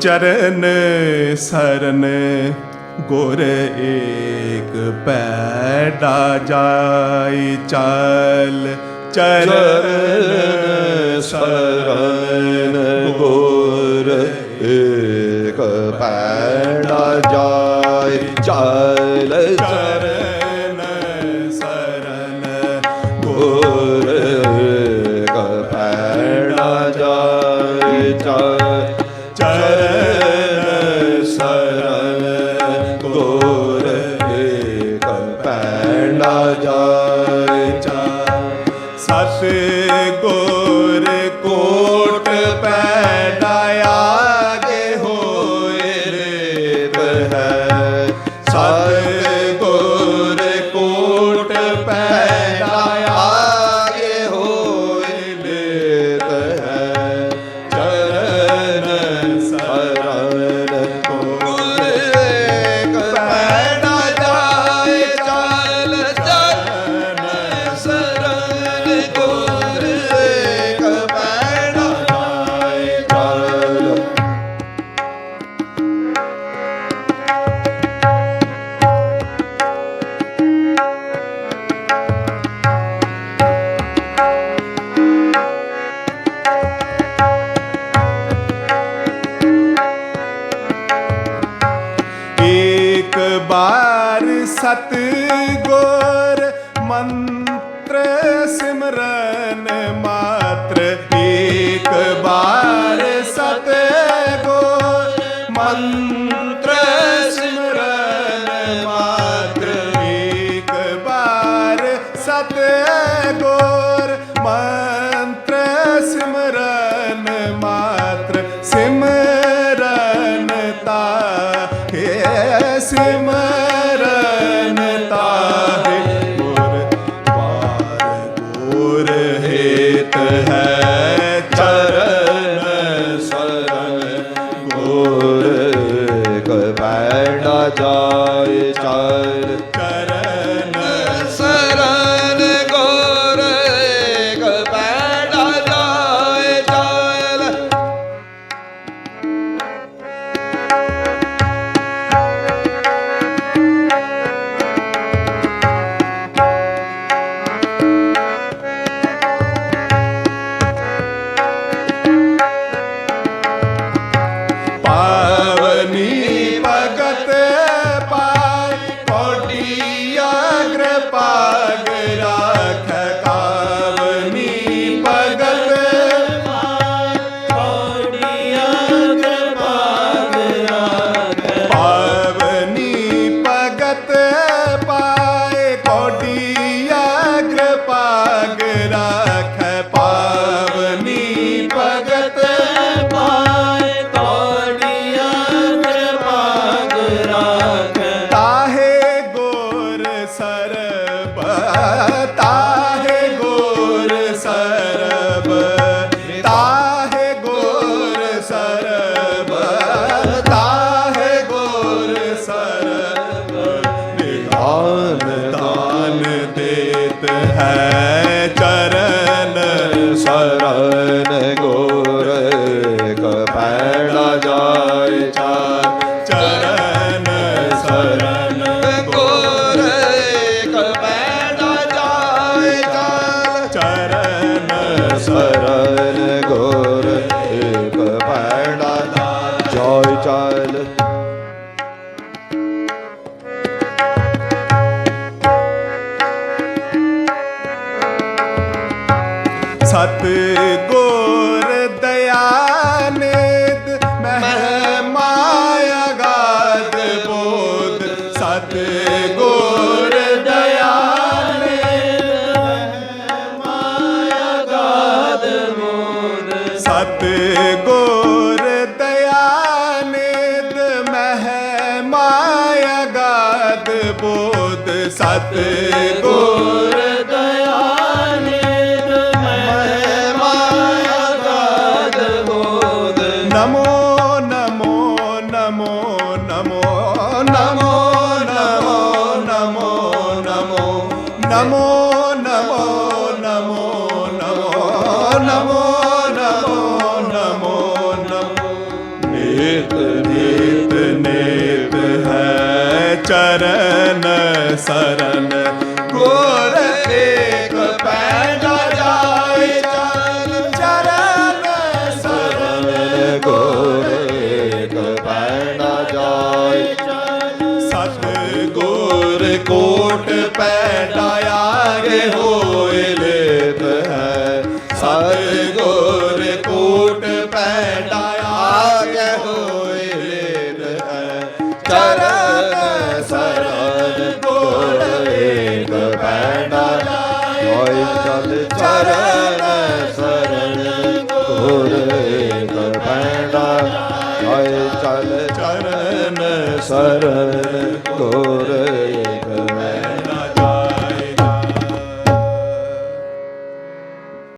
ਚਰਨ ਸਰਨ ਗੁਰ ਏਕ ਪੈਡਾ ਜਾਈ ਚਾਲ ਚਰਨ ਸਰਨ ਗੁਰ ਏਕ ਪੈੜਾ ਜਾਏ ਚਾਲ ਸਤ ਗੁਰ ਕੋਟ ਪੈਡਾ ਸਤ ਗੁਰ ਮੰਤਰ ਸਿਮਰਨ ਮਾਤਰ ਏਕ ਬਾਰ ਸਤ ਗੁਰ ਮੰਤਰ ਸਿਮਰਨ ਮਾਤਰ ਏਕ ਬਾਰ ਸਤ ਗੁਰ ਮੰਤਰ ਸਿਮਰਨ ਮਾਤਰ ਹੈ ਚਰਨ ਸਰਨ ਗੁਰ ਸਤ ਗੁਰ ਦਇਆਨਿਦ ਮਹਿ ਮਾਇਆ ਗਾਦ ਬੋਧ ਸਤ ਗੁਰ ਦਇਆਨਿਦ ਮਹਿ ਮਾਇਆ ਗਾਦ ਬੋਧ ਨਮੋ ਨਮੋ ਨਮੋ ਨਮੋ ਨਮੋ ਨਿਤ ਨਿਤ ਨਿਤ ਹੈ ਚਰਨ ਸਰ ਪੈਣਾ ਜੋਇ ਚਲ ਚਰਨ ਸਰਨ ਗੁਰ